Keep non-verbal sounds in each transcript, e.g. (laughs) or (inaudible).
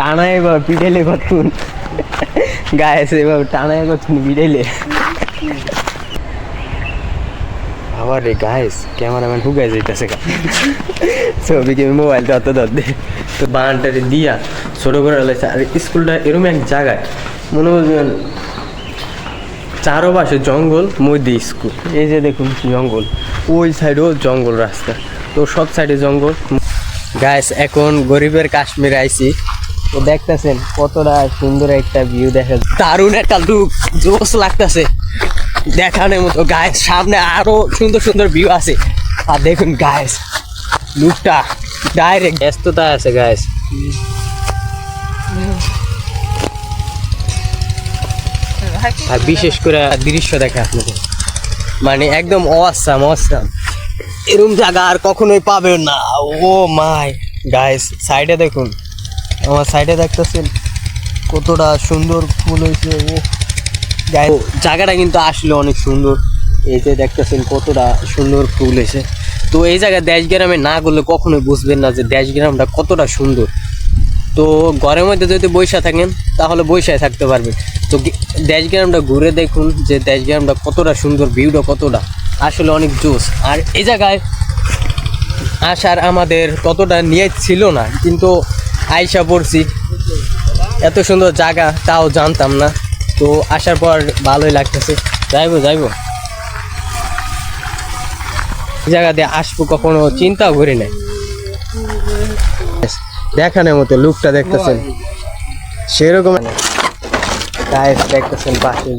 টানায় বা পিটাইলে কতক্ষণ? গায়ে এভাবে টানায় কতক্ষণ পিটাইলে আবার রে গাইস ক্যামেরাম্যান হুগাই যাইতেছে গা। ছবি কি মোবাইল তো অত ধরতে তো বানানটারে দিয়া ছোট করে লাগছে আর স্কুলটা এরকম এক জায়গায়, মনে করবেন চারোপাশে জঙ্গল, মধ্যে স্কুল। এই যে দেখুন জঙ্গল। ওই সাইডেও জঙ্গল রাস্তা। তো সব সাইডে জঙ্গল। গাইস এখন গরিবের কাশ্মীর আইছি। তো দেখতেছেন কতটা সুন্দর একটা ভিউ দেখা। দারুণ একটা লুক জোস লাগতেছে। দেখানোর মতো গায়ে সামনে আরও সুন্দর সুন্দর ভিউ আছে। আর দেখুন গায়েস লুকটা ডাইরেক্ট ব্যস্ততা আছে গায়েস আর বিশেষ করে দৃশ্য দেখে আপনাদের। মানে একদম অসাম অসাম এরকম জায়গা আর কখনোই পাবেন না। ও মাই গাইস সাইডে দেখুন। আমার সাইডে দেখতেছেন কতটা সুন্দর ফুল হয়েছে জায়গাটা কিন্তু আসলে অনেক সুন্দর। এই যে দেখতেছেন কতটা সুন্দর ফুল হয়েছে। তো এই জায়গায় দেশ গ্রামে না গেলে কখনোই বুঝবেন না যে দেশ গ্রামটা কতটা সুন্দর। তো ঘরের মধ্যে যদি বৈশা থাকেন, তাহলে বৈশায় থাকতে পারবেন। তো গে- দেশ গ্রামটা ঘুরে দেখুন যে দেশ গ্রামটা কতটা সুন্দর, ভিউটা কতটা। আসলে অনেক জোস আর এই জায়গায় আসার আমাদের ততটা নিয়ে ছিল না। কিন্তু আইসা পড়ছি। এত সুন্দর জায়গা, তাও জানতাম না। তো আসার পর ভালোই লাগতেছে। যাইবো যাইবো। জায়গা দিয়ে আসব কখনো, চিন্তাও করি নাই। দেখানোর মতো লুকটা দেখতেছেন। সেরকম দেখতেছেন পাশে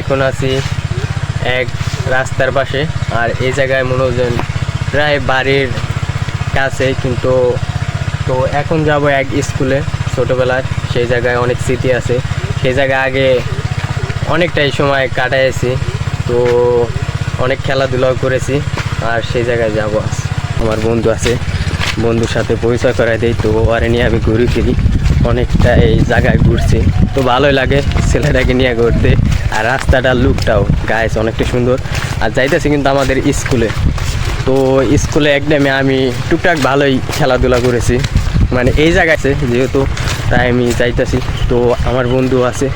এখন আছি এক রাস্তার পাশে, আর এই জায়গায় মনে হচ্ছেন প্রায় বাড়ির কাছে, কিন্তু তো এখন যাব এক স্কুলে ছোটোবেলার সেই জায়গায় অনেক স্মৃতি আছে। সেই জায়গায় আগে অনেকটাই সময় কাটাইছি। তো অনেক খেলাধুলাও করেছি, আর সেই জায়গায় যাব আমার বন্ধু আছে, বন্ধুর সাথে পরিচয় করাই দিই, তো আরে নিয়ে আমি ঘুরি ফিরি। অনেকটা এই জায়গায় ঘুরছি। তো ভালোই লাগে ছেলেটাকে নিয়ে ঘুরতে। আর রাস্তাটার লুকটাও গায়েছে অনেকটা সুন্দর। আর যাইতেছি কিন্তু আমাদের স্কুলে। তো স্কুলে একদমই আমি টুকটাক ভালোই খেলাধুলা করেছি। মানে এই জায়গায় আছে যেহেতু তাই আমি যাইতেছি। তো আমার বন্ধু আছে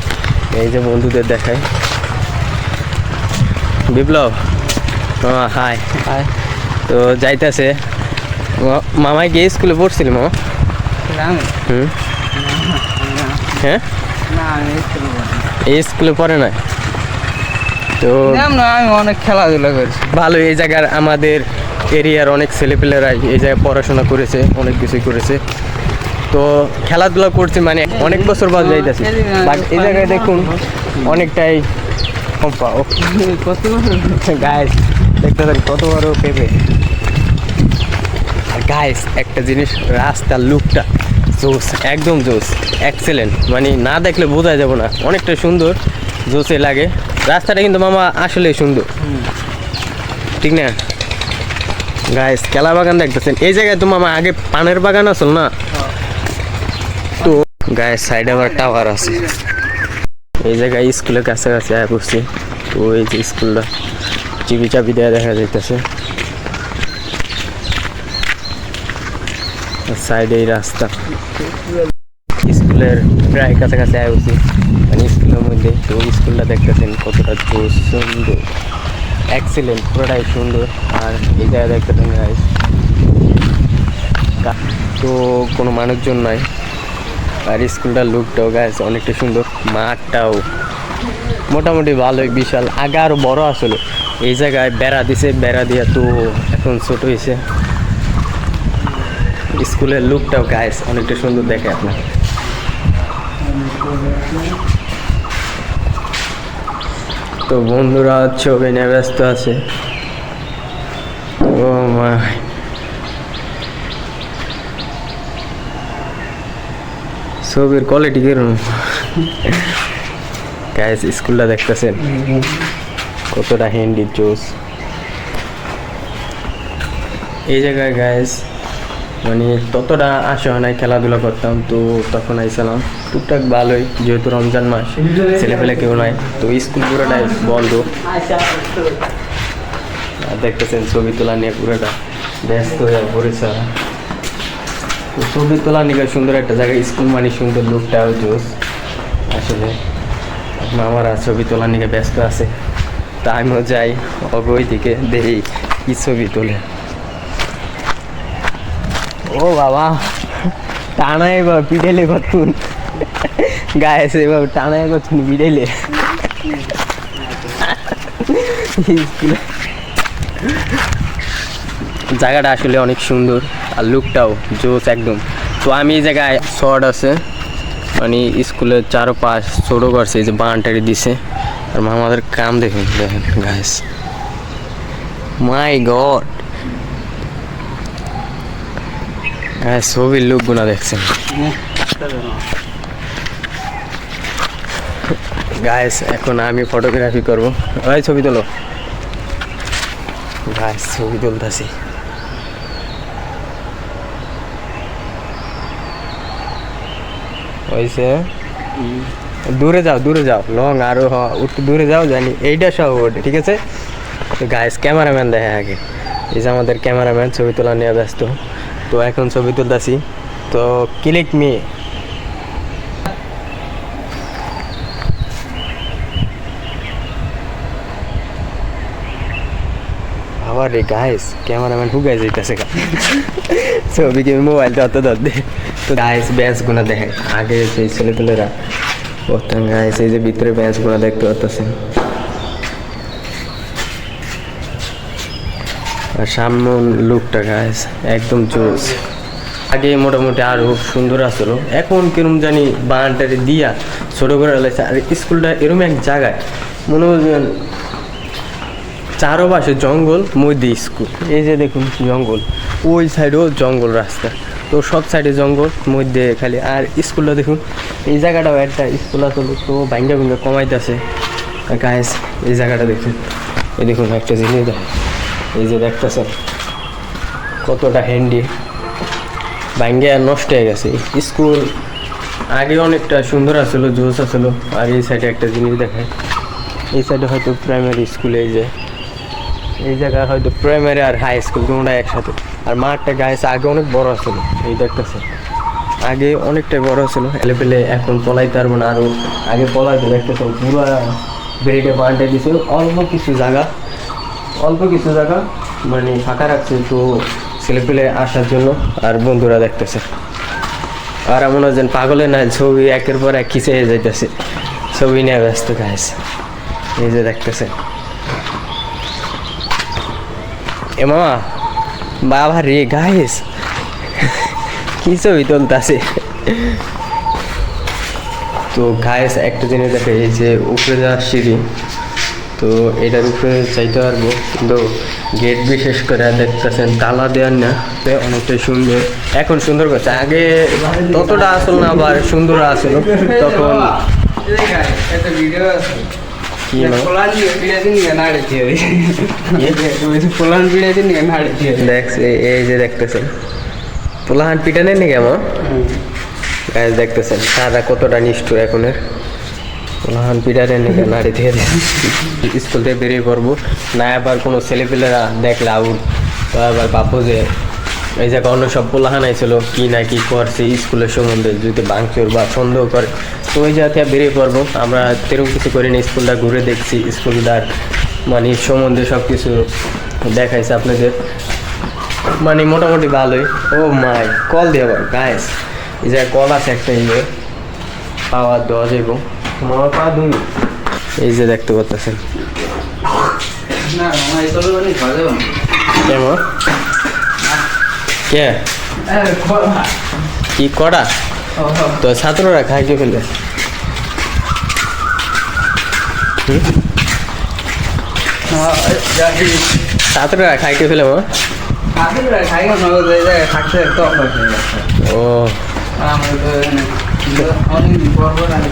এই যে বন্ধুদের দেখাই বিপ্লব হাই হাই তো যাইতেছে। মামাই গিয়ে স্কুলে পড়ছিল মা হুম? হ্যাঁ? এই স্কুলে পড়ে না তো না আমি অনেক খেলাধুলা করছি। ভালো এই জায়গার আমাদের এরিয়ার অনেক ছেলেপেলেরাই এই জায়গায় পড়াশোনা করেছে অনেক কিছুই করেছে। তো খেলাধুলা করছে মানে অনেক বছর বাদ যাইতেছে। বাট এই জায়গায় দেখুন অনেকটাই গাইস দেখতে কত বড় পেঁপে। গাইস একটা জিনিস রাস্তার লুকটা। জোস, একদম জোস এক্সেলেন্ট মানে না দেখলে বোঝা যাবে না, অনেকটা সুন্দর, জোসে লাগে। রাস্তাটা কিন্তু মামা আসলে সুন্দর। ঠিক না? গাইস কেলা বাগান দেখতেছেন। এই জায়গায় তো মামা আগে পানের বাগান আসল না? তো গায়ের সাইডে আবার টাওয়ার আছে। এই জায়গায় স্কুলের কাছাকাছি আয় পড়ছি তো এই যে স্কুলটা চিবি চাবি দেওয়া দেখা যাইতেছে। সাইডে এই রাস্তা। স্কুলের প্রায় কাছাকাছি আয় পড়ছি মানে স্কুলের মধ্যে। তো স্কুলটা দেখতেছেন কতটা সুন্দর। এক্সিলেন্ট পুরোটাই সুন্দর। আর এই জায়গা দেখতেছেন তো কোনো মানুষজন নাই। আর স্কুলটার লুকটাও গাছ অনেকটা সুন্দর, মাঠটাও মোটামুটি ভালোই, বিশাল। আগে আরও বড় আসলে। এই জায়গায় বেড়া দিছে, বেড়া দিয়া তো এখন ছোট হয়েছে স্কুলের লুকটাও গায়েস অনেকটা সুন্দর দেখে আপনার। তো বন্ধুরা, ছবি নিয়ে ব্যস্ত আছে। ও মা ছবির কোয়ালিটি কিরম গ্যাস স্কুলটা দেখতেছেন? কতটা হ্যান্ডি জোস এই জায়গায় গ্যাস মানে ততটা আসা হয় নাই, খেলাধুলা করতাম, তো তখন আইসালাম টুকটাক ভালোই, যেহেতু রমজান মাস, ছেলেপেলে কেউ নাই, তো স্কুল পুরোটাই বন্ধ। দেখতেছেন ছবি তোলা নিয়ে পুরোটা ব্যস্ত হয়ে পড়েছে। তো ছবি তোলা নিয়ে সুন্দর একটা জায়গায়, স্কুল মানে সুন্দর লুকটাও জোস। আসলে মামারা ছবি তোলা নিয়ে ব্যস্ত আছে। তা আমিও যাই অগৈ দিকে দেখি কি ছবি তোলে। ও বাবা, টানা এবার পিটাইলে কতক্ষণ গায়ে সে এবার টানা কতক্ষণ পিটাইলে জায়গাটা আসলে অনেক সুন্দর, আর লুকটাও জোস একদম। তো আমি এই জায়গায় শর্ট আছে মানে স্কুলের চারপাশ ছোটো করছে, এই যে বানটারি দিছে। আর আমাদের কাম দেখুন, দেখেন গাইস মাই গড হ্যাঁ ছবির লুকগুলো দেখছেন। গাইস এখন আমি ফটোগ্রাফি ওই ছবি তোলো। ছবি তুলতেছি। ওইসে দূরে যাও দূরে যাও। লং আরও দূরে যাও, জানি এইটা সহ ঠিক আছে? তো গাইস ক্যামেরাম্যান দেখে আগে। এই যে আমাদের ক্যামেরাম্যান ছবি তোলা নিয়ে ব্যস্ত। তো এখন ছবি তুলতেছি। তো ক্লিক মি। আবার রে গাইস ক্যামেরাম্যান হুগাই যাইতেছে ছবি কি মোবাইল ধরতে ধরতে তো গাইস ব্যাস গুনা দেখে। আগে সেই ছেলেপেলেরা বর্তমান গাইস এই যে ভিতরে ব্যাস গুনা দেখতে পাচ্ছেন সামনে লুকটা গাইস একদম জোস। আগে মোটামুটি আরও সুন্দর আসলো এখন কিরম জানি বানানটারে দিয়া ছোট করে লাগছে আর স্কুলটা এরকম এক জায়গায়, মনে হয় চারোপাশে জঙ্গল, মধ্যে স্কুল। এই যে দেখুন জঙ্গল, ওই সাইডেও জঙ্গল রাস্তা। তো সব সাইডে জঙ্গল, মধ্যে খালি। আর স্কুলটা দেখুন, এই জায়গাটাও একটা স্কুল আসলে তো ভাঙ্গা ভুঙ্গা কমাইতেছে গায়েস এই জায়গাটা দেখুন। এই দেখুন একটা জিনিস দেখেন। এই যে দেখতেছেন, কতটা হ্যান্ডি ভাঙ্গে নষ্ট হয়ে গেছে। স্কুল আগে অনেকটা সুন্দর আসলো জোস আসলো আর এই সাইডে একটা জিনিস দেখায় এই সাইডে হয়তো প্রাইমারি স্কুলে এই যে, এই জায়গায় হয়তো প্রাইমারি আর হাই স্কুল দুটোটা একসাথে। আর মাঠটা গায়ে আগে অনেক বড় ছিল এই দেখতেছে আগে অনেকটাই বড় ছিল এলেপেলে এখন পলাইতে পারব না আরও আগে পলাই পলাইতে দেখতেছে পুরো বেরিটে বানটা দিছে অল্প কিছু জায়গা। অল্প কিছু জায়গা মানে ফাঁকা রাখছে তো ছেলেপেলে আসার জন্য আর বন্ধুরা দেখতেছে। আর এমন যেন পাগলে না, ছবি একের পর এক খিচে যাইতেছে। ছবি নিয়ে ব্যস্ত গাইছে এই যে দেখতেছে। এ মামা, বাবা রে গাইস কি ছবি তুলতাছে? তো গাইস একটা জিনিস দেখে এই যে উপরে যাওয়ার সিঁড়ি। তো এটার উপরে চাইতে পারব। কিন্তু গেট বিশেষ করে দেখতেছেন তালা দেওয়ার না অনেকটাই সুন্দর। এখন সুন্দর করছে। আগে ততটা আসল না আবার সুন্দর আসলো। তখন এই যে দেখতেছেন। পোলাহান পিটানে নি কেমন গাছ দেখতেছেন সারা কতটা নিষ্ঠুর এখনের। পোলাহান পিটানে নি কেন নাড়ি দিয়ে স্কুল থেকে বেরিয়ে পড়ব। না আবার কোনো ছেলেপেলেরা দেখলে আউট। তো আবার বাপু যে এই জায়গায় অন্য সব পোলাহান আইছিল কি না কি করছে স্কুলের সম্বন্ধে যদি ভাঙচুর বা সন্দেহ করে। তো ওই জায়গা থেকে বেরিয়ে পড়ব। আমরা তেরকম কিছু করিনি স্কুলটা ঘুরে দেখছি, স্কুলটার মানে সম্বন্ধে সব কিছু দেখাইছে আপনাদের। মানে মোটামুটি ভালোই। ও মাই, কল দিয়ে আবার গাইস এই যে কল আছে একটা ইয়ে। পাওয়ার দেওয়া যাইব। তোমার পা দুই এই যে দেখতে পাচ্ছেন। কে? কি করা তো ছাত্ররা খাইতে ফেলে ছাত্ররা খাইতে ফেলে মা? খাই ও।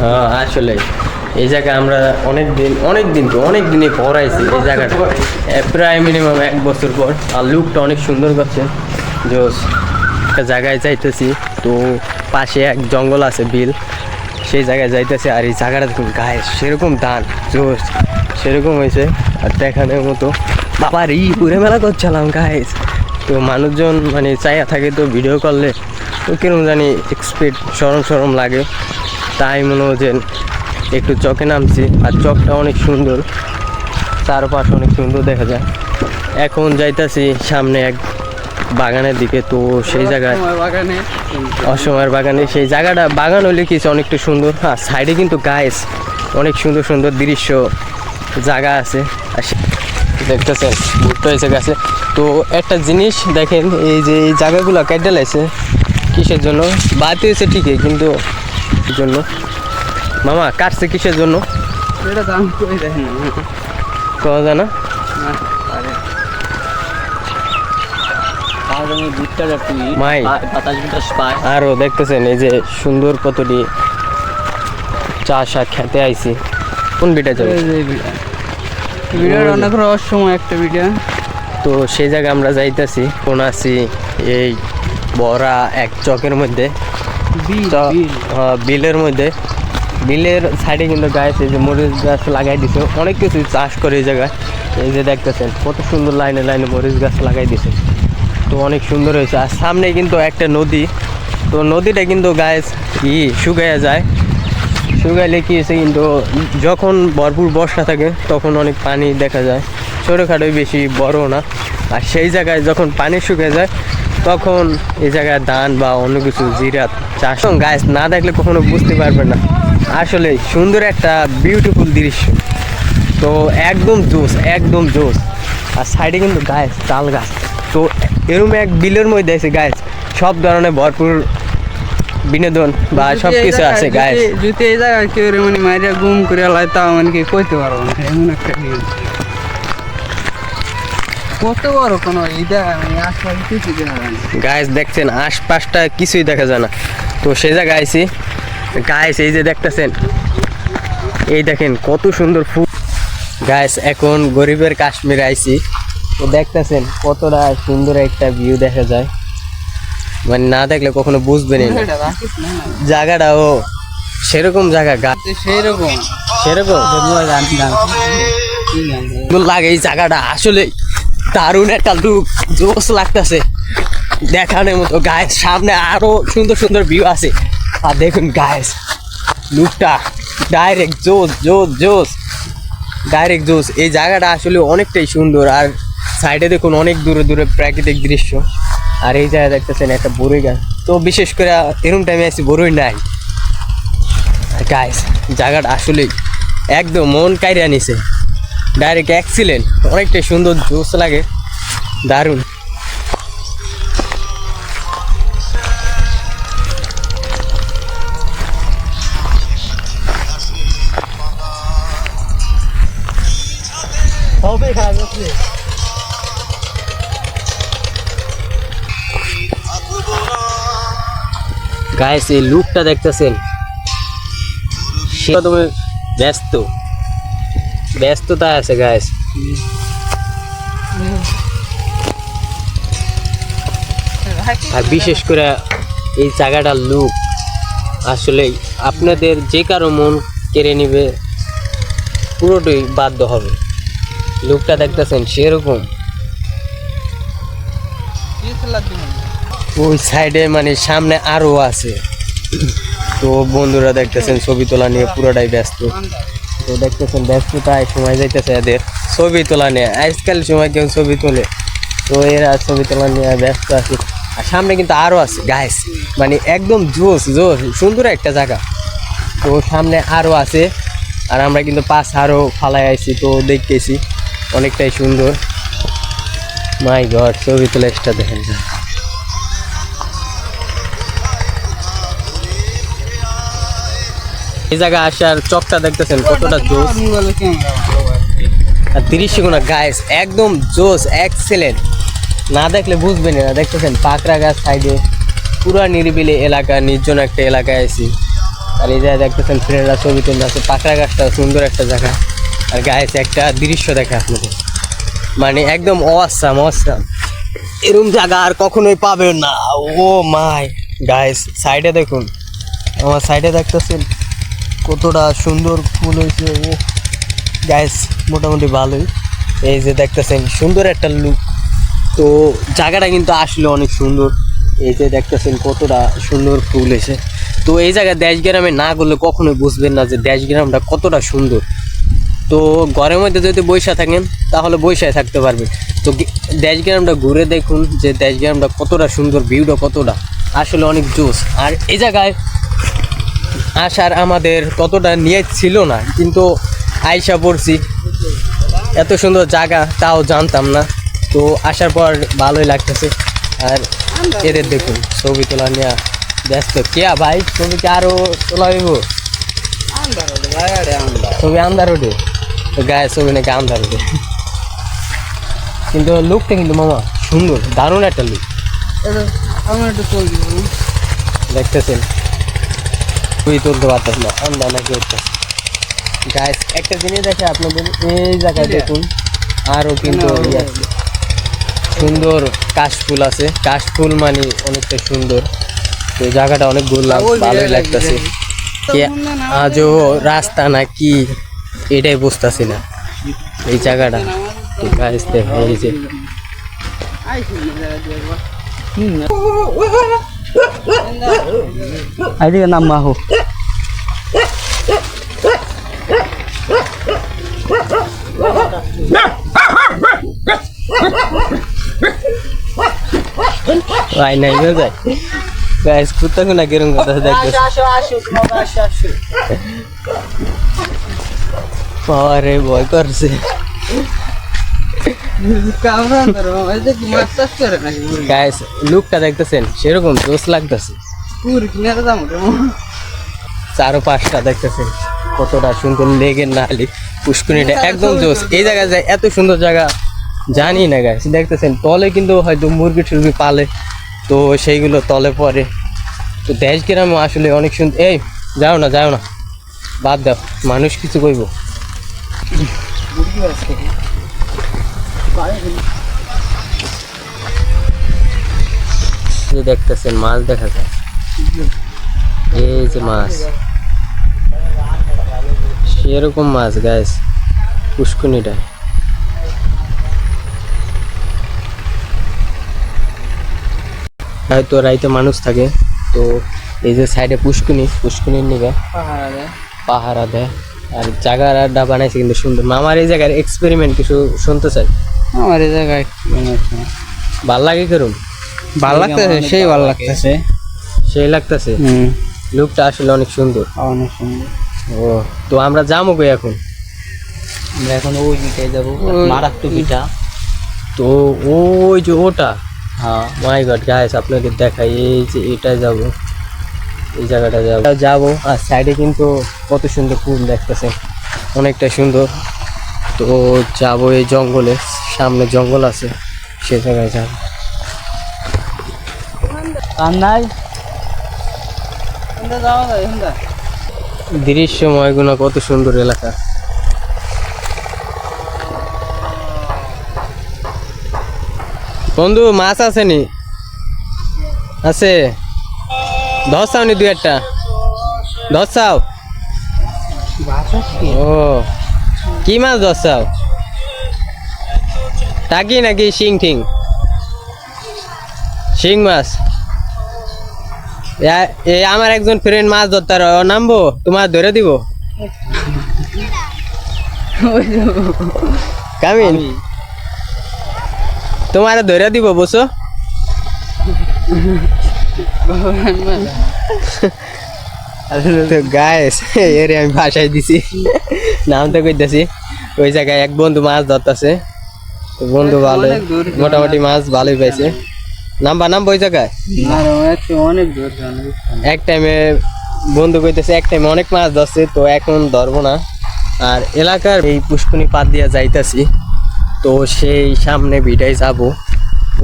হ্যাঁ আসলে এই জায়গায় আমরা অনেক দিন অনেক দিন তো অনেক দিনে পড়াইছি এই জায়গাটা। প্রায় মিনিমাম এক বছর পর। আর লুকটা অনেক সুন্দর করছে। জোস, একটা জায়গায় যাইতেছি, তো পাশে এক জঙ্গল আছে, বিল। সেই জায়গায় যাইতেছে, আর এই জায়গাটা দেখুন, গায়ে সেরকম দান। জোর সেরকম হয়েছে আর দেখানোর মতো। বাবার ই ঘুরে মেলা করছিলাম গায়ে তো মানুষজন মানে চাইয়া থাকে তো ভিডিও করলে। তো কীরকম জানি এক্সপেক্ট সরম সরম লাগে। তাই মনে হচ্ছে একটু চকে নামছি আর চকটা অনেক সুন্দর। চারপাশ অনেক সুন্দর দেখা যায়। এখন যাইতাছি সামনে এক বাগানের দিকে তো সেই জায়গায় অসময়ের বাগানে সেই জায়গাটা বাগান হলে কিছু অনেকটা সুন্দর। আর সাইডে কিন্তু গায়েস অনেক সুন্দর সুন্দর দৃশ্য জায়গা আছে। আর দেখতেছেন ঘুরতে হয়েছে গাছে। তো একটা জিনিস দেখেন এই যে এই জায়গাগুলো কেটে লাইছে। কিসের জন্য? বাদ হয়েছে ঠিকই কিন্তু জন্য। মামা কাটছে কিসের জন্য? এটা দাম দেখেন জানা? মাই। আরও দেখতেছেন এই যে সুন্দর কতটি চা শাক খেতে আইছি। কোন বিটা। যাবে ভিডিওর অনেক রহস্যময় একটা ভিডিও তো সেই জায়গায় আমরা যাইতাছি কোন আছি এই বড়া এক চকের মধ্যে। হ্যাঁ, বিলের মধ্যে। বিলের সাইডে কিন্তু গাছ এই যে মরিচ গাছ লাগাই দিছে। অনেক কিছু চাষ করে এই জায়গায়। এই যে দেখতেছেন কত সুন্দর লাইনে লাইনে মরিচ গাছ লাগাই দিছে। তো অনেক সুন্দর হয়েছে। আর সামনে কিন্তু একটা নদী। তো নদীটা কিন্তু গাছ ই শুকাইয়া যায়। শুকাইলে কি হয়েছে কিন্তু যখন ভরপুর বর্ষা থাকে তখন অনেক পানি দেখা যায়। ছোটোখাটোই বেশি বড় না। আর সেই জায়গায় যখন পানি শুকিয়ে যায় তখন এই জায়গায় ধান বা অন্য কিছু জিরাত চাষ গাছ না দেখলে কখনো বুঝতে পারবে না। আসলে সুন্দর একটা বিউটিফুল দৃশ্য। তো একদম জোস একদম জোস আর সাইডে কিন্তু গাছ তাল গাছ। তো এরম এক বিলের মধ্যে আছে গাছ সব ধরনের ভরপুর বিনোদন বা সব কিছু আছে গাছ যদি এই জায়গায় কেউ মানে মারিয়া গুম করে লাই তাও মানে কি কইতে পারব না? এমন একটা কত বড় কোনো ইদা আশপাশে কিছু দেখা যায় গাছ দেখছেন আশপাশটা কিছুই দেখা যায় না। তো সে জায়গায় আইছি। গাছ এই যে দেখতেছেন এই দেখেন কত সুন্দর ফুল। গাছ এখন গরিবের কাশ্মীর আইছি। তো দেখতেছেন কতটা সুন্দর একটা ভিউ দেখা যায়। মানে না দেখলে কখনো বুঝবেনই না। জায়গাটাও সেরকম জায়গা গাছ সেরকম। সেরকম? লাগে এই জায়গাটা আসলে দারুণ একটা লুক জোস লাগতেছে। দেখানোর মতো গায়ের সামনে আরও সুন্দর সুন্দর ভিউ আছে। আর দেখুন গায়েস লুকটা ডাইরেক্ট জোস জোস জোস। ডাইরেক্ট জোস। এই জায়গাটা আসলে অনেকটাই সুন্দর। আর সাইডে দেখুন, অনেক দূরে দূরে প্রাকৃতিক দৃশ্য। আর এই জায়গায় দেখতেছেন একটা বড়ই গাছ। তো বিশেষ করে এরকম টাইমে আসি বড়ই নাই গাইস জায়গাটা আসলেই একদম মন কাইরা নিছে। ডাইরেক্ট অ্যাক্সিলেন্ট অনেকটাই সুন্দর জোস লাগে। দারুণ। গায়ে এই লুকটা দেখতেছেন। সে তুমি ব্যস্ত। ব্যস্ততা আছে গাইস আর বিশেষ করে এই জায়গাটার লুক আসলে আপনাদের যে কারও মন কেড়ে নিবে, পুরোটাই বাধ্য হবে। লুকটা দেখতেছেন, সেরকম। ওই সাইডে মানে সামনে আরও আছে। তো বন্ধুরা দেখতেছেন, ছবি তোলা নিয়ে পুরোটাই ব্যস্ত। তো দেখতেছেন ব্যস্ততায় সময় যাইতেছে এদের ছবি তোলা নিয়ে। আজকাল সময় কেউ ছবি তোলে? তো এরা ছবি তোলা নিয়ে ব্যস্ত আছে। আর সামনে কিন্তু আরও আছে গাইস মানে একদম জোস জোস সুন্দর একটা জায়গা। তো সামনে আরও আছে, আর আমরা কিন্তু পাশ আরও ফালাই আইছি, তো দেখতেছি। অনেকটাই সুন্দর। মাই গড ছবি তোলা এক্সট্রা দেখেন। এই জায়গায় আসার চকটা দেখতেছেন, কতটা আর তিরিশ সেগুনা গাইস একদম জোস এক্সেলেন্ট না দেখলে বুঝবেন না, দেখতেছেন, পাকড়া গাছ সাইডে, পুরা নিরিবিলি এলাকা, নির্জন একটা এলাকায় আছি আর এই জায়গায় দেখতেছেন, ফ্রেন্ডরা ছবি তুলতে আছে পাকড়া গাছটা সুন্দর একটা জায়গা। আর গাইস একটা দৃশ্য দেখে আপনাদের। মানে একদম অসাম অসাম এরম জায়গা আর কখনোই পাবেন না। ও মাই গাইস সাইডে দেখুন। আমার সাইডে দেখতেছেন কতটা সুন্দর ফুল হয়েছে, ও। গাইস মোটামুটি ভালোই। এই যে দেখতেছেন, সুন্দর একটা লুক তো জায়গাটা কিন্তু আসলে অনেক সুন্দর। এই যে দেখতেছেন, কতটা সুন্দর ফুল এসে তো এই জায়গায় দেশগ্রামে না গেলে কখনোই বুঝবেন না যে দেশগ্রামটা কতটা সুন্দর। তো ঘরের মধ্যে যদি বৈশা থাকেন, তাহলে বৈশায় থাকতে পারবেন। তো দেশগ্রামটা ঘুরে দেখুন যে দেশগ্রামটা কতটা সুন্দর ভিউটা কতটা। আসলে অনেক জোস আর এই জায়গায় আসার আমাদের ততটা নিয়ে ছিল না কিন্তু আইসা পড়ছি। এত সুন্দর জায়গা তাও জানতাম না। তো আসার পর ভালোই লাগতেছে। আর এদের দেখুন ছবি তোলা নিয়ে ব্যস্ত। কে ভাই? ছবি কি আরও তোলা হইব? আন্দার আন্দার ছবি আন্ধার ওঠে গায়ে ছবি নাকি আন্ধার ওঠে কিন্তু লুকটা কিন্তু মামা সুন্দর দারুণ একটা লুক দেখতেছেন। তুই তুলতে পারতাস না আন্দা নাকি উঠতেছে গাইস একটা জিনিস দেখে আপনাদের এই জায়গায় দেখুন আরও কিন্তু ইয়ে। সুন্দর কাশফুল আছে কাশফুল মানে অনেকটা সুন্দর তো জায়গাটা অনেক ঘুরলাম ভালোই লাগতেছে কি আজও রাস্তা না কি এটাই বুঝতেছি না এই জায়গাটা তো গাইস দেখো এই যে আইদিকে নাম মাহু ভাই নাই যায় গাইস কুত্তা কোনা কিরম কথা দেখতেছে আরে ভয় করছে কামরা আন্দার এই যে কি মাছ চাষ করে নাকি গাইস লুকটা দেখতেছেন? সেরকম জোস লাগতেছে। পুরি চারো পাঁচটা দেখতেছেন, কতটা সুন্দর লেগের নালি। পুষ্করিণীটা একদম জোস। এই জায়গায় যায় এত সুন্দর জায়গা, জানি না গাইস দেখতেছেন, তলে কিন্তু হয়তো মুরগি টুরগি পালে, তো সেইগুলো তলে পড়ে। তো দেশ গ্রামে আসলে অনেক সুন্দর এই, যাও না যাও না। বাদ দাও, মানুষ কিছু কইব। যে দেখতেছেন মাছ দেখা যায়। এই যে মাছ। সেরকম মাছ গাইস পুষ্কুনিটা হয়তো রাইতে মানুষ থাকে তো এই যে সাইডে পুষ্কুনি পুষ্কুনির পাহাড়ে পাহারা দেয়। আর জায়গাটা বানাইছে কিন্তু সুন্দর। মামার এই জায়গার এক্সপেরিমেন্ট কিছু শুনতে চাই। আমার এই জায়গায় ভালো লাগে কেরম ভালো লাগতেছে সেই ভালো লাগতেছে। সেই লাগতেছে। হুম। লুকটা আসলে অনেক সুন্দর। অনেক সুন্দর। ও তো আমরা যাব কই এখন? আমরা এখন ওই দিকে যাব মারাত্মক পিঠা তো ওই যে ওটা? হ্যাঁ। মাই গড গাইস আপনাদের দেখাই এই যে এটা যাব। এই জায়গাটা যাব। যাব। আর সাইডে কিন্তু কত সুন্দর ফুল দেখতেছে অনেকটা সুন্দর। তো যাব এই জঙ্গলে সামনে জঙ্গল আছে সে জায়গায় যাব। নাই এখানটা দৃশ্যময়গুলো কত সুন্দর এলাকা। বন্ধু মাছ আছে নি আছে। ধর চাও নি দুই একটা। ধর চাও ও। কি মাছ ধর চাও টাকি নাকি শিং ঠিং? শিং মাছ। এ- এ আমার একজন ফ্রেন্ড মাছ ধরতে আর নামবো তোমার ধরে দিব। কামিন তোমার ধরে দিব বসো (laughs) তো গায়েস এরে আমি ভাষায় দিছি। নাম তো কইতাছি ওই জায়গায় এক বন্ধু মাছ ধরতেছে। তো বন্ধু ভালো মোটামুটি মাছ ভালোই পাইছে। নাম্বা নাম্বা ওই জায়গায়? অনেক এক টাইমে বন্ধু কইতেছে এক টাইমে অনেক মাছ ধরছে তো এখন ধরবো না। আর এলাকার এই পুষ্কুনি পাত দিয়া যাইতাছি তো সেই সামনে ভিটায় যাব।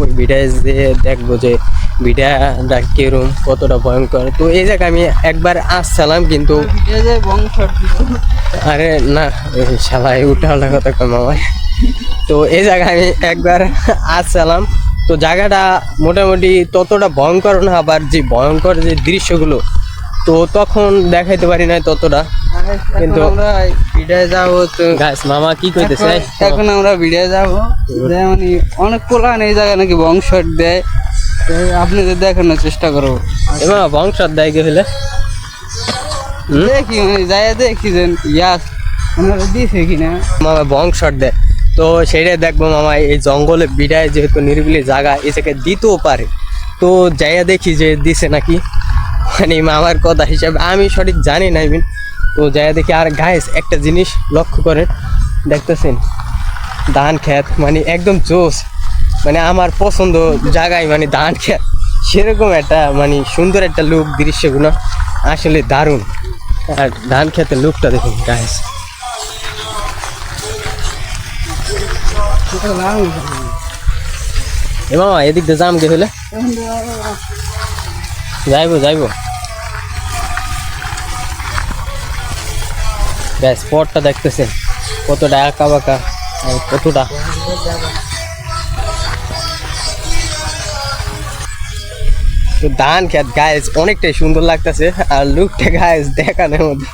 ওই ভিটায় যে দেখব যে ভিটাটা কেরম কতটা ভয়ঙ্কর। তো এই জায়গায় আমি একবার আসছিলাম কিন্তু আরে না শালাই উল্টা কথা কম আমার তো এই জায়গায় আমি একবার আসছিলাম। তো জায়গাটা মোটামুটি ততটা ভয়ঙ্কর না আবার যে ভয়ঙ্কর যে দৃশ্যগুলো তো তখন দেখাইতে পারি না ততটা। কিন্তু আমরা ভিডিও যাব তো। গাইস মামা কি কইতেছে? এখন- আমরা ভিডিও যাব। মানে অনেক পোলা এই জায়গায় নাকি বংশ দেয়। আপনাদের দেখানোর চেষ্টা করব এবার বংশার দেয় কে হলে দেখি মানে যাই দেখি যে ইয়াস ওনারা দিছে কিনা। মামা বংশার দেয়। তো সেটাই দেখব মামা এই জঙ্গলে বিড়ায় যেহেতু নিরিবিলি জায়গা এটাকে দিতেও পারে। তো যাইয়া দেখি যে দিছে নাকি। মানে মামার কথা হিসাবে আমি সঠিক জানি না মিন তো যাই দেখি, আর গাইস একটা জিনিস লক্ষ্য করেন, দেখতেছেন? ধান ক্ষেত মানে একদম জোস। মানে আমার পছন্দ জায়গায় মানে ধান ক্ষেত। সেরকম একটা মানে সুন্দর একটা লুক দৃশ্যগুলো আসলে দারুণ। আর ধান ক্ষেতের লুকটা দেখুন গায়েস এ মামা, এদিক দিয়ে যাম গে হলে। যাইবো যাইবো। গ্যাস স্পটটা দেখতেছেন কতটা একা বাঁকা কতটা। তো ধান খেত গায়েস অনেকটাই সুন্দর লাগতেছে, আর লুকটা গায়েস দেখানোর মধ্যে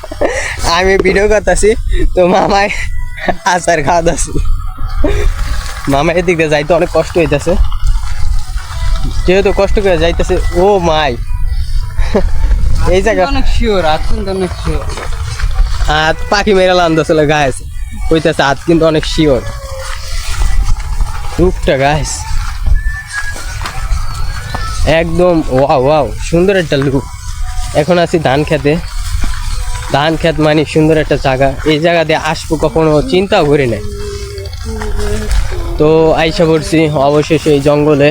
আমি ভিডিও করতেছি, তো মামাই আচার খাওয়াতেছি। মামা এদিক দিয়ে যাইতে অনেক কষ্ট হইতেছে। যেহেতু কষ্ট করে যাইতেছে, ও মাই। (laughs) এই জায়গা অনেক শিওর আতঙ্ক অনেক শিওর হাত পাখি মেরে লান্দাছিল গাছ কইতেছে হাত কিন্তু অনেক শিওর রূপটা গাছ একদম ওয়াও ওয়াও সুন্দর একটা লুক এখন আছি ধান খেতে। ধান খেত মানে সুন্দর একটা জায়গা। এই জায়গা দিয়ে আসব কখনো চিন্তাও করি নাই। তো আইসা পড়ছি অবশেষে এই জঙ্গলে।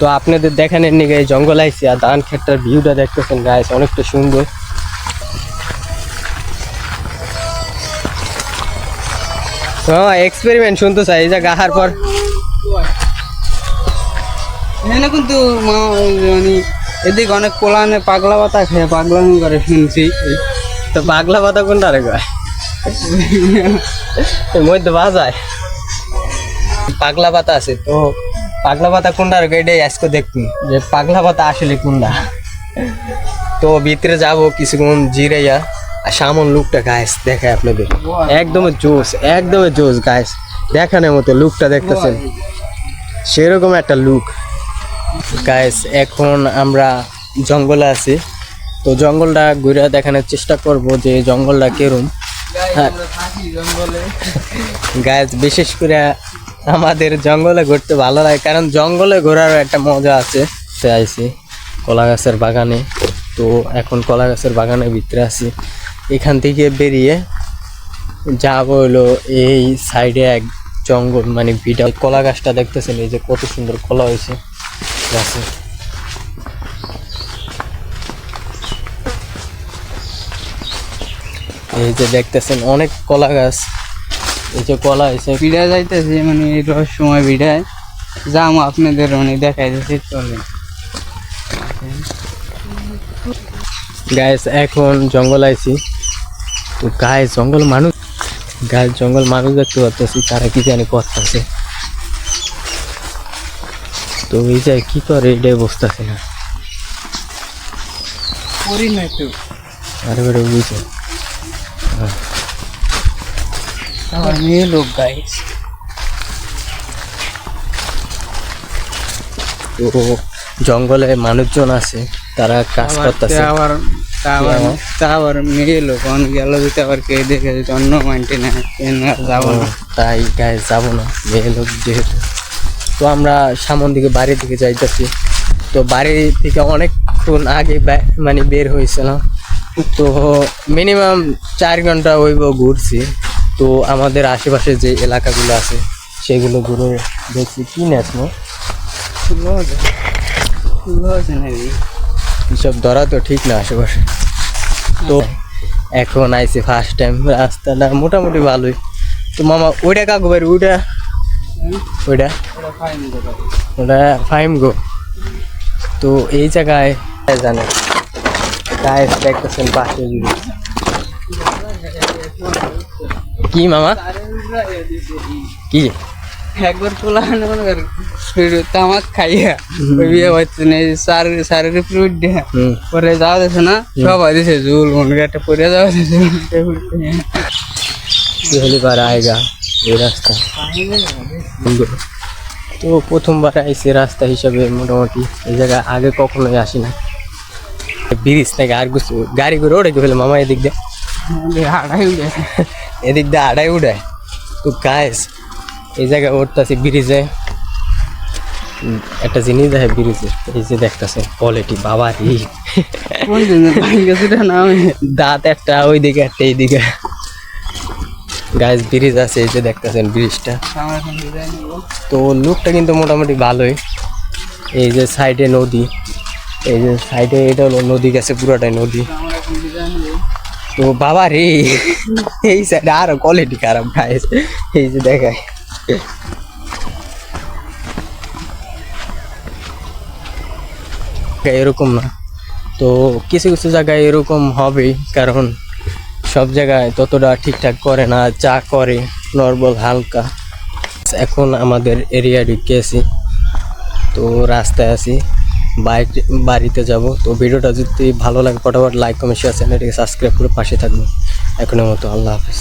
তো আপনাদের দেখানোর নিগে জঙ্গল আইসি আর ধান ক্ষেতটার ভিউটা দেখতেছেন গাইস অনেকটা সুন্দর। হ্যাঁ এক্সপেরিমেন্ট শুনতে চাই এই জায়গা আসার পর। এখানে কিন্তু মানে এদিকে অনেক পোলানে পাগলা পাতা খেয়ে পাগলামি করে শুনছি। তো পাগলা পাতা কোনটা রে মধ্যে বাজায়। পাগলা পাতা আছে তো পাগলা পাতা কোনটা রে এটাই আজকে দেখতুন যে পাগলা পাতা আসলে কুন্ডা। তো ভিতরে যাব কিছুক্ষণ জিরাইয়া আর সামন লুকটা গায়েস দেখায় আপনাদের। একদম জোস একদম জোস গাইস দেখানোর মতো লুকটা দেখতেছেন। সেরকম একটা লুক গায়েস এখন আমরা জঙ্গলে আছি। তো জঙ্গলটা ঘুরে দেখানোর চেষ্টা করব যে জঙ্গলটা কেরম। হ্যাঁ। জঙ্গলে গাছ বিশেষ করে আমাদের জঙ্গলে ঘুরতে ভালো লাগে, কারণ জঙ্গলে ঘোরারও একটা মজা আছে। তো আইছি, কলা গাছের বাগানে। তো এখন কলা গাছের বাগানের ভিতরে আছি। এখান থেকে বেরিয়ে যাব হলো এই সাইডে এক জঙ্গল মানে বিটা কলা গাছটা দেখতেছেন, এই যে কত সুন্দর কলা হয়েছে। গাছে। এই যে দেখতেছেন, অনেক কলা গাছ। এই যে কলা হয়েছে ভিড়া যাইতেছি মানে এই রহস্যময় ভিড়ায় যাম আপনাদের মানে দেখাই যাচ্ছে চলেন। গাইস এখন জঙ্গল আইছি। তো গায়ে জঙ্গল মানুষ। গায়ে জঙ্গল মানুষ দেখতে পাচ্ছি তারা কি জানি করতেছে। তো এই যে কি করে এটাই বসতেছে না। করি না তো। আরে বেড়ে বুঝছে আমার মেয়ে লোক গাইস তো জঙ্গলে মানুষজন আছে তারা কাজ করতেছে। আবার তা আবার আবার? মেয়ে লোক অনেক গেল আবার কে দেখে যেত অন্য মাইন্ডে না যাব না। তাই গায়ে যাব না মেয়ে লোক যেহেতু। তো আমরা সামন দিকে বাড়ির দিকে যাইতেছি। তো বাড়ি থেকে অনেকক্ষণ আগে মানে বের হয়েছিলাম। তো মিনিমাম চার ঘণ্টা ওইব ঘুরছি। তো আমাদের আশেপাশে যে এলাকাগুলো আছে, সেগুলো ঘুরে দেখছি কি নেছো এসব ধরা তো ঠিক না আশেপাশে। তো এখন আইছি ফার্স্ট টাইম রাস্তাটা মোটামুটি ভালোই। তো মামা ওইটা কাকু বাড়ি ওইটা ওইটা। ওটা ফাইম গো। তো এই জায়গায় জানে, গায়ে দেখতেছেন পাশে কি মামা? কি? একবার পোলা আনে মনে করেন ওই তামাক খাইয়া ওই বিয়ে হচ্ছে না এই সার সারের উপরে উঠে হুম। পরে যাওয়া দিছে না সবাই দিছে জুল মনে করে একটা পরে যাওয়া দিছে পহলি বার আয়েগা এই রাস্তা। সুন্দর তো প্রথমবার আইসি রাস্তা হিসাবে মোটামুটি এই জায়গায় আগে কখনোই আসি না ব্রিজ থেকে আর কিছু গাড়ি করে ওড়ে গেলে মামা এদিক দিয়ে। হাড়াই উঠে এদিক দিয়ে আড়াই উড়ায় তো গায়েস এই জায়গায় উঠতেছে ব্রিজে একটা জিনিস দেখে ব্রিজে এই যে দেখতেছে কোয়ালিটি বাবা রে দাঁত একটা ওই দিকে একটা এই দিকে গায়েস ব্রিজ আছে, এই যে দেখতেছেন ব্রিজটা তো লুকটা কিন্তু মোটামুটি ভালোই। এই যে সাইডে নদী। এই যে সাইডে এটা হলো নদী গেছে, পুরোটাই নদী আমার এখন ডিজাইন নিবো তো বাবা রে। এই সাইডে আরও কোয়ালিটি খারাপ গাইস এই যে দেখায় এরকম না। তো কিছু কিছু জায়গায় এরকম হবেই, কারণ সব জায়গায় ততটা ঠিকঠাক করে না, যা করে নর্মাল হালকা। এখন আমাদের এরিয়া ঢুকেছি তো রাস্তায় আছি। বাইক বাড়িতে যাব। তো ভিডিওটা যদি ভালো লাগে, ফটাফট লাইক কমেন্ট শেয়ার চ্যানেলটিকে সাবস্ক্রাইব করে পাশে থাকব এখনের মতো আল্লাহ হাফিজ।